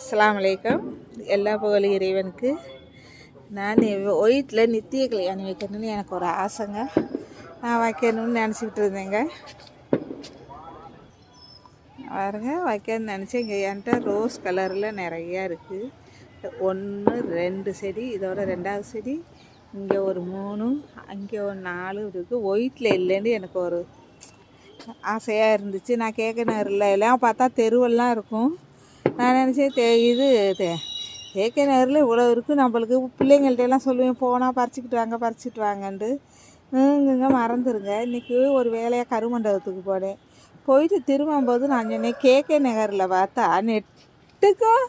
அஸ்லாம் வலைக்கம் எல்லா புகழும் இறைவனுக்கு. நான் ஒயிட்டில் நித்திய கல்யாணம் வைக்கணும்னு எனக்கு ஒரு ஆசைங்க. நான் வைக்கணும்னு நினச்சிக்கிட்டு இருந்தேங்க. பாருங்க வைக்கணும்னு நினச்சேன். இங்கே என்கிட்ட ரோஸ் கலரில் நிறையா இருக்குது ஒன்று ரெண்டு செடி இதோட ரெண்டாவது செடி இங்கே ஒரு மூணு அங்கே ஒரு நாலு இருக்குது ஒயிட்டில் இல்லைன்னு எனக்கு ஒரு ஆசையாக இருந்துச்சு. நான் கேட்க நேரில் எல்லாம் பார்த்தா தெருவெல்லாம் இருக்கும். நான் நினச்சேன் தே இது தே கேட்க நேரில் இவ்வளோ இருக்குது நம்மளுக்கு பிள்ளைங்கள்ட்ட எல்லாம் சொல்லுவேன் போனால் பறிச்சுக்கிட்டு வாங்க பறிச்சுட்டு வாங்கன்ட்டு. இங்கே மறந்துருங்க. இன்றைக்கி ஒரு வேலையாக கருமண்டபத்துக்கு போனேன். போயிட்டு திரும்பும்போது நான் சொன்னேன் கேகே நகரில் பார்த்தா நெட்டுக்கும்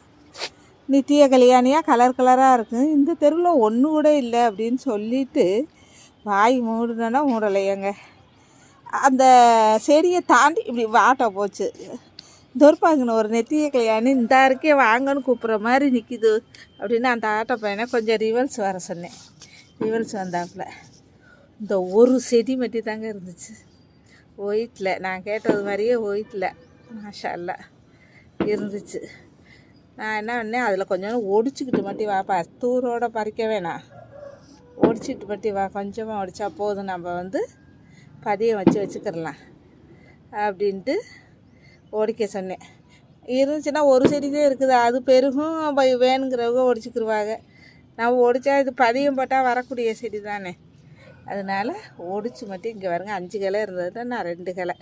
நித்திய கல்யாணியாக கலர் கலராக இருக்குது இந்த தெருவில் ஒன்று கூட இல்லை அப்படின்னு சொல்லிட்டு வாய் மூடணுன்னா மூடலையங்க. அந்த செடியை தாண்டி இப்படி வாட்டை போச்சு. துர்பாங்கன ஒரு நெத்திய கல்யாணி இந்த இருக்கே வாங்கன்னு கூப்பிட்ற மாதிரி நிற்கிது அப்படின்னு அந்த ஆட்டோ பையனை கொஞ்சம் ரிவல்ஸ் வர சொன்னேன். ரிவல்ஸ் வந்தாப்புல. இந்த ஒரு செடி மட்டி தாங்க இருந்துச்சு. ஒயிட்டில் நான் கேட்டது மாதிரியே ஒயிட்டில் மாஷா இல்லை இருந்துச்சு. நான் என்ன பண்ணேன் அதில் கொஞ்சம் ஒடிச்சிக்கிட்டு மட்டும் வாப்பா தூரோட பறிக்க வேணாம். ஒடிச்சிக்கிட்டு மட்டும் வா கொஞ்சமாக ஒடிச்சா போதும் நம்ம வந்து பதியம் வச்சு வச்சுக்கிடலாம் அப்படின்ட்டு ஒடிக்க சொன்னேன். இருந்துச்சுன்னா ஒரு செடி தான் இருக்குது. அது பெருகும் வேணுங்கிறவங்க ஒடிச்சுக்கிருவாங்க. நம்ம ஒடிச்சா இது பதியம் போட்டால் வரக்கூடிய செடி தானே. அதனால் ஒடிச்சு மட்டும் இங்கே வருங்க அஞ்சு கிளை இருந்ததுன்னா நான் ரெண்டு கிளை.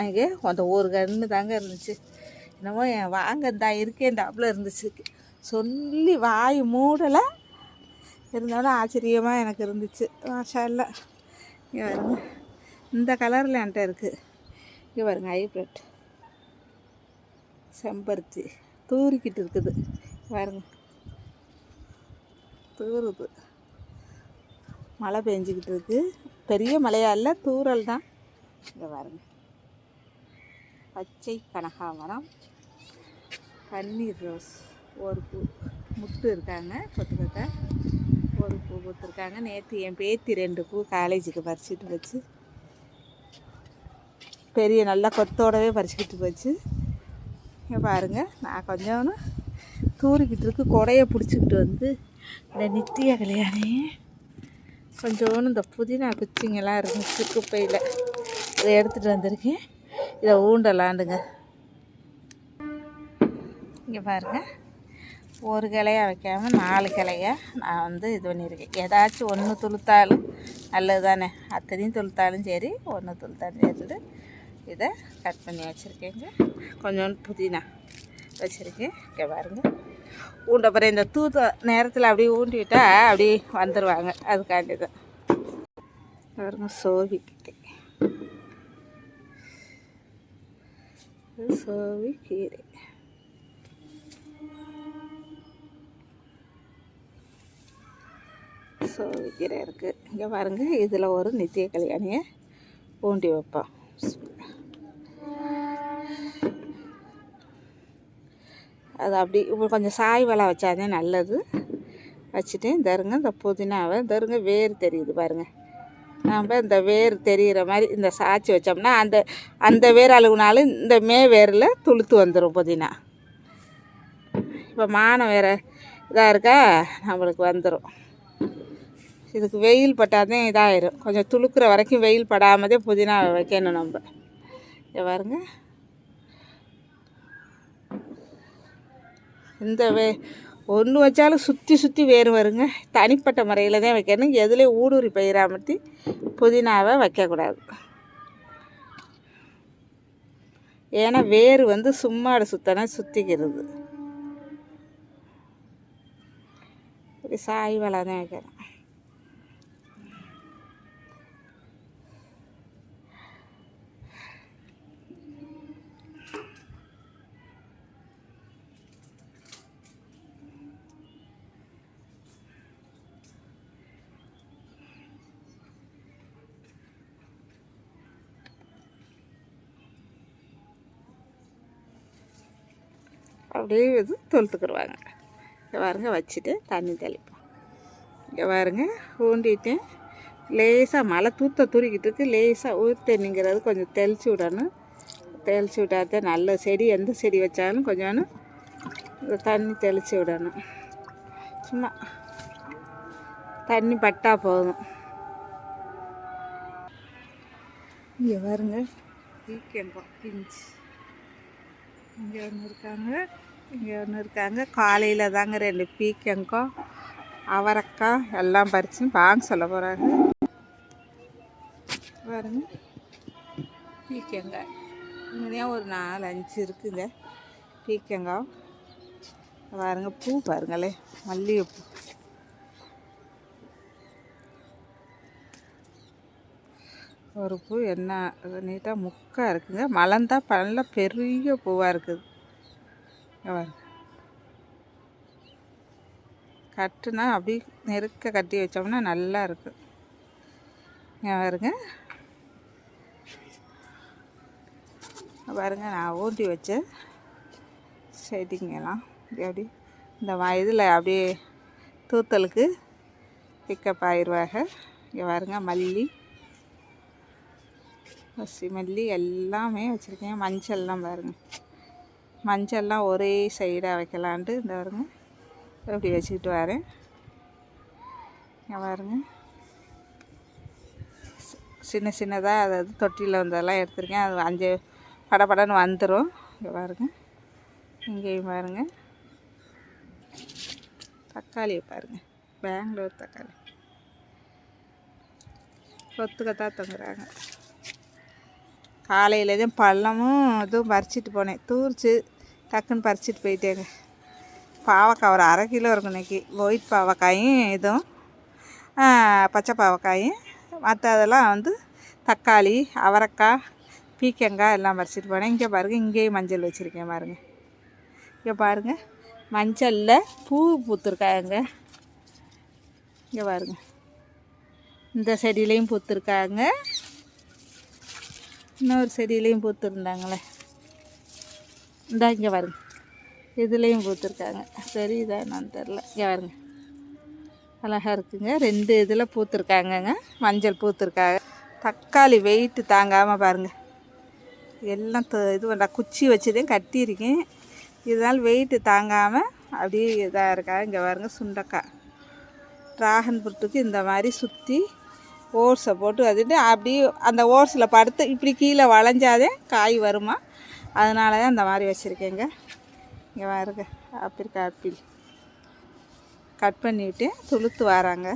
அங்கே அந்த ஒரு கன்று தாங்க இருந்துச்சு. என்னமோ என் வாங்க தான் இருக்கேன் டாப்பில் இருந்துச்சு. சொல்லி வாய் மூடலை. இருந்தாலும் ஆச்சரியமாக எனக்கு இருந்துச்சு. மாஷா இல்லை இங்கே வருங்க இந்த கலரில் என்கிட்ட இருக்குது இங்கே பாருங்க ஹைப்ரிட் செம்பருத்தி. தூரிக்கிட்டு இருக்குது. பாருங்க. தூறுது. மழை பெஞ்சிக்கிட்டு இருக்கு. பெரிய மழையா இல்லை தூறல் தான். இங்கே பாருங்க. பச்சை கனகாமரம். பன்னீர் ரோஸ். ஒரு பூ முட்டு இருக்காங்க கொத்து கொத்த. ஒரு பூ கொடுத்துருக்காங்க நேற்று என் பேத்தி ரெண்டு பூ காலேஜுக்கு பறிச்சிட்டு வச்சு பெரிய நல்ல கொத்தோடவே பறிச்சுக்கிட்டு போச்சு. இங்கே பாருங்கள் நான் கொஞ்சம் தூரிக்கிட்டு இருக்கு. கொடையை பிடிச்சிக்கிட்டு வந்து இந்த நித்திய கல்யாணி. கொஞ்சோன்னு இந்த புதினா குச்சிங்கெல்லாம் இருந்துச்சு குப்பையில். இதை எடுத்துகிட்டு வந்திருக்கேன். இதை ஊண்டலாண்டுங்க. இங்கே பாருங்கள் ஒரு கிளையாக வைக்காமல் நாலு கிளையாக நான் வந்து இது பண்ணியிருக்கேன். ஏதாச்சும் ஒன்று துளுத்தாலும் நல்லது தானே அத்தனையும் துளுத்தாலும் சரி ஒன்று துளுத்தாலும் சரி. இதை கட் பண்ணி வச்சுருக்கேங்க. கொஞ்சோண்டு புதினா வச்சுருக்கேன். இங்கே பாருங்கள் ஊண்டப்பறம் இந்த தூத்த நேரத்தில் அப்படியே ஊண்டிவிட்டால் அப்படியே வந்துடுவாங்க அதுக்காண்டி தான் பாருங்க சோவிக்கிட்டே கீரை. சோவி கீரை. சோவிக்கீரை இருக்குது இங்கே பாருங்க இதில் ஒரு நித்திய கல்யாணியை ஊண்டி வைப்போம். அது அப்படி இப்போ கொஞ்சம் சாய் வலை வச்சாதே நல்லது. வச்சுட்டு தருங்க இந்த புதினாவை தருங்க வேர் தெரியுது பாருங்கள் நாம் இந்த வேர் தெரிகிற மாதிரி இந்த சாய்ச்சி வச்சோம்னா அந்த அந்த வேர் அழுகுனாலும் இந்த மே வேரில் துளுத்து வந்துடும் புதினா. இப்போ மானம் வேறு இதாக இருக்கா? நம்மளுக்கு வந்துடும் இதுக்கு வெயில் பட்டாதே இதாகிடும் கொஞ்சம் துளுக்குற வரைக்கும் வெயில் படாமதே புதினா வைக்கணும் நம்ம. பாருங்கள் இந்த வே ஒன்று வச்சாலும் சுற்றி சுற்றி வேறு வருங்க. தனிப்பட்ட முறையில் தான் வைக்கணும். எதுலேயும் ஊடுருவி பயிராமத்தி புதினாவை வைக்கக்கூடாது. ஏன்னா வேர் வந்து சும்மாடு சுத்தனா சுற்றிக்கிறது இப்படி தான் வைக்கிறேன் அப்படியே இது தொழுத்துக்கிடுவாங்க. இங்கே பாருங்க வச்சுட்டு தண்ணி தெளிப்போம். இங்கே பாருங்க ஊண்டிட்டேன் லேசாக மழை தூத்த தூரிக்கிட்டு இருக்கு. லேசாக ஊர் தண்ணிங்கிறது கொஞ்சம் தெளிச்சு விடணும். தெளிச்சு விட்டாதான் நல்ல செடி எந்த செடி வச்சாலும் கொஞ்சம் தண்ணி தெளித்து விடணும். சும்மா தண்ணி பட்டா போதும். இங்கே பாருங்க பிஞ்சு. இங்கே ஒன்று இருக்காங்க. இங்கே ஒன்று இருக்காங்க. காலையில் தாங்க ரெண்டு பீக்கங்காய் அவரக்காய் எல்லாம் பறித்து வாங்க சொல்ல போகிறாங்க பாருங்க. பீக்கங்காய் இங்கே ஒரு நாலு அஞ்சு இருக்குங்க. பீக்கங்காய் பாருங்க பூ பாருங்களே மல்லிகைப்பூ. ஒரு பூ என்ன நீட்டாக முக்காக இருக்குங்க. மலர்ந்தால் நல்ல பெரிய பூவாக இருக்குது. கட்டுனா அப்படி நெருக்க கட்டி வச்சோம்னா நல்லா இருக்கும் பாருங்க. பாருங்க நான் ஊட்டி வச்ச செடிங்கெல்லாம் இப்படி அப்படி இந்த இதில் அப்படியே தூத்தலுக்கு பிக்கப் ஆயிடுவாங்க இங்கே பாருங்க மல்லி. பசி மல்லி எல்லாமே வச்சுருக்கேன். மஞ்சள்லாம் பாருங்கள் மஞ்சள்லாம் ஒரே சைடாக வைக்கலான்ட்டு இந்த வருங்க இப்படி வச்சுக்கிட்டு வரேன். பாருங்க. சின்ன சின்னதாக அதாவது தொட்டியில் வந்ததெல்லாம் எடுத்துருக்கேன். அது அஞ்சு படபடன்னு வந்துடும் இங்கே பாருங்க. இங்கேயும் பாருங்க. தக்காளியை பாருங்க. பெங்களூர் தக்காளி. கொத்துக்கத்தான் தொங்குறாங்க. காலையில் தான் பழமும் இதுவும் பறிச்சிட்டு போனேன். தூரிச்சு டக்குன்னு பறிச்சிட்டு போயிட்டேங்க. பாவக்காய் ஒரு அரை கிலோ இருக்கும் இன்னைக்கு. ஒயிட் பாவக்காயும் இதுவும் பச்சை பாவக்காயும். மற்ற அதெல்லாம் வந்து தக்காளி அவரைக்காய் பீக்கங்காய் எல்லாம் பறிச்சிட்டு போனேன். இங்கே பாருங்கள் இங்கேயும் மஞ்சள் வச்சுருக்கேன் பாருங்க. இங்கே பாருங்கள் மஞ்சளில் பூ பூத்துருக்காங்க. இங்கே பாருங்க. இந்த செடியிலையும் பூத்துருக்காங்க. இன்னொரு செடியிலையும் பூத்துருந்தாங்களே. இந்தா இங்கே பாருங்க. இதுலேயும் பூத்துருக்காங்க. தெரியுதா என்னன்னு தெரில இங்கே பாருங்க. அழகாக இருக்குங்க. ரெண்டு இதில் பூத்துருக்காங்கங்க. மஞ்சள் பூத்துருக்காங்க. தக்காளி வெயிட்டு தாங்காமல் பாருங்கள் எல்லாம் இது பண்ண குச்சி வச்சுதான் கட்டியிருக்கேன். இதனால் வெயிட்டு தாங்காமல் அப்படியே இதாக இருக்கா இங்கே பாருங்க சுண்டக்காய். ட்ராகன் புட்டுக்கு இந்த மாதிரி சுற்றி ஓர்ஸை போட்டு வச்சுட்டு அப்படியே அந்த ஓர்ஸில் படுத்து இப்படி கீழே வளைஞ்சாதே காய் வருமா? அதனால தான் இந்த மாதிரி வச்சுருக்கேங்க. இங்கே பாருங்க ஆப்பிள் ஆப்பிள். கட் பண்ணிவிட்டு துளுத்து வராங்க.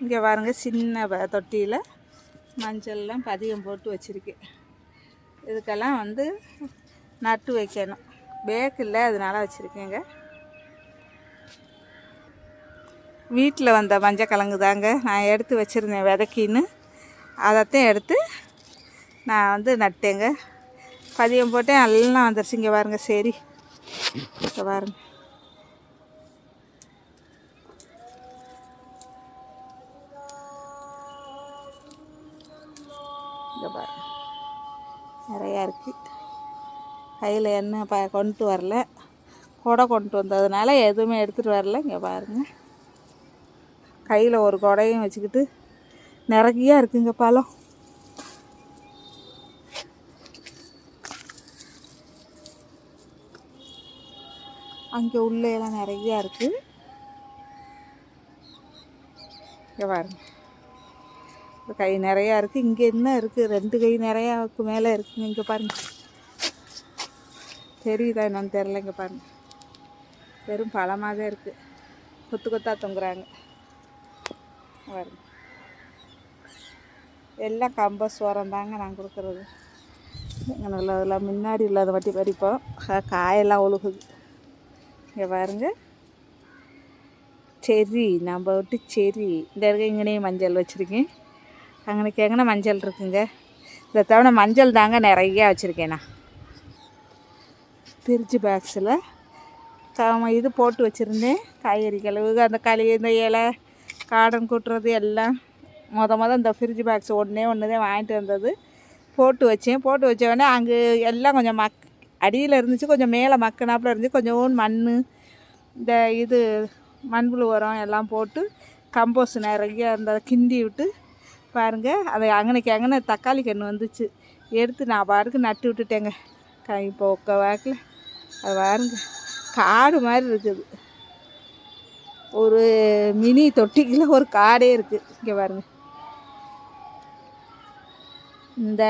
இங்கே பாருங்க சின்ன தொட்டியில் மஞ்சள்லாம் பதியம் போட்டு வச்சுருக்கேன் இதுக்கெல்லாம் வந்து நட்டு வைக்கணும். பேக் இல்லை அதனால வச்சுருக்கேங்க. வீட்டில் வந்த மஞ்சக்கிழங்கு தாங்க நான் எடுத்து வச்சுருந்தேன் விதைக்கின்னு. அதைத்தான் எடுத்து நான் வந்து நட்டேங்க. பதியம் போட்டேன் எல்லாம் வந்துருச்சு இங்கே பாருங்க சரி. இங்கே பாருங்க. இங்கே பாருங்க. நிறையா இருக்குது கையில் என்ன ப கொண்டு வரல. கொடை கொண்டு வந்ததுனால எதுவுமே எடுத்துகிட்டு வரல. இங்கே பாருங்கள் கையில் ஒரு கொடையும் வச்சுக்கிட்டு நிறையா இருக்குங்க பழம். அங்கே உள்ளேலாம் நிறையா இருக்குது இங்கே பாருங்க. கை நிறையா இருக்குது இங்கே என்ன இருக்குது ரெண்டு கை நிறையாவுக்கு மேலே இருக்குங்க இங்கே பாருங்க. தெரியுதா என்னன்னு தெரில இங்கே பாருங்க. வெறும் பழமாக தான் இருக்குது கொத்து கொத்தாக தொங்குறாங்க. வரும். எல்லாம் கம்ப சோரம் தாங்க நான் கொடுக்குறது. எங்கள் நல்லதில் முன்னாடி உள்ளதை வட்டி பறிப்போம். காயெல்லாம் ஒழுகுது. இங்கே பாருங்க. செரி நம்ம விட்டு செரி. இந்த இருக்க இங்கேயும் மஞ்சள் வச்சுருக்கேன். அங்கனைக்கு எங்கன்னா மஞ்சள் இருக்குங்க. இதை தவிர மஞ்சள் தாங்க நிறையா வச்சுருக்கேன் நான். திருச்சி பாக்ஸில் இது போட்டு வச்சுருந்தேன். காய்கறி கழுவு அந்த களி இந்த இலை காடன் கூட்டுறது எல்லாம். மொத மொதல் இந்த ஃப்ரிட்ஜ் பாக்ஸ் ஒன்றே ஒன்று தான் வாங்கிட்டு வந்தது. போட்டு வச்சேன். போட்டு வச்ச உடனே அங்கே எல்லாம் கொஞ்சம் மக் அடியில் இருந்துச்சு. கொஞ்சம் மேலே மக்கினாப்புல இருந்துச்சு. கொஞ்சம் மண் இந்த இது மண்புழு உரம் எல்லாம் போட்டு கம்போஸ்ட் நிறைய இருந்ததை கிண்டி விட்டு பாருங்கள் அதை அங்கனைக்கு அங்கனை தக்காளி கன்று வந்துச்சு. எடுத்து நான் பாருக்கு நட்டு விட்டுட்டேங்க. இப்போ ஒக்க வாக்கில். அது பாருங்க. காடு மாதிரி இருக்குது. ஒரு மினி தொட்டிக்குள்ள ஒரு காடே இருக்குது இங்கே பாருங்க. இந்த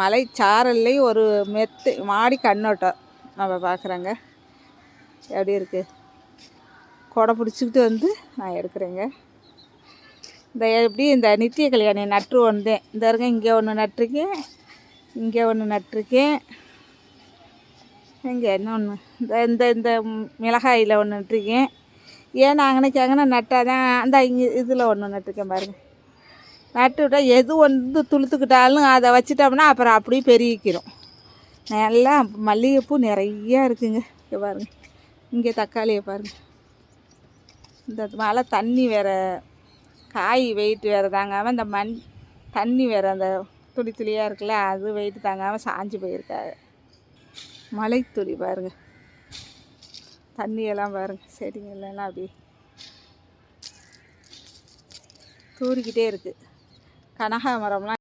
மலை சாரல்லையும் ஒரு மெத்து மாடி கண்ணோட்டம் நம்ம பார்க்குறேங்க எப்படி இருக்குது கொடை பிடிச்சிக்கிட்டு வந்து நான் எடுக்கிறேங்க. இந்த எப்படி இந்த நித்திய கல்யாணி நட்டு வந்தேன். இந்த இருங்க இங்கே ஒன்று நட்டிருக்கேன். இங்கே ஒன்று நட்டிருக்கேன். இங்கே என்ன ஒன்று இந்த இந்த இந்த மிளகாயில் ஒன்று நட்டிருக்கேன். ஏன் நாங்கள் அங்கே நட்டால் தான் அந்த இங்கே இதில் ஒன்று நட்டுருக்கேன் பாருங்கள் நட்டு விட்டால் எது வந்து துளுத்துக்கிட்டாலும் அதை வச்சிட்டோம்னா அப்புறம் அப்படியே பெருகிக்கிறோம் நல்லா மல்லிகைப்பூ நிறையா இருக்குங்க. இங்கே பாருங்கள் இங்கே தக்காளியை பாருங்கள் இந்த மழை தண்ணி வேறு காய் வெயிட் வேறு தாங்காமல் இந்த மண் தண்ணி வேறு அந்த துளி துளியாக இருக்குல்ல அது வெயிட் தாங்காமல் சாஞ்சு போயிருக்காது மலை துளி பாருங்கள் தண்ணியெல்லாம் பாருங்கள் செடிங்கள்லாம் அப்படியே தூரிக்கிட்டே இருக்குது கனகாமரம்லாம்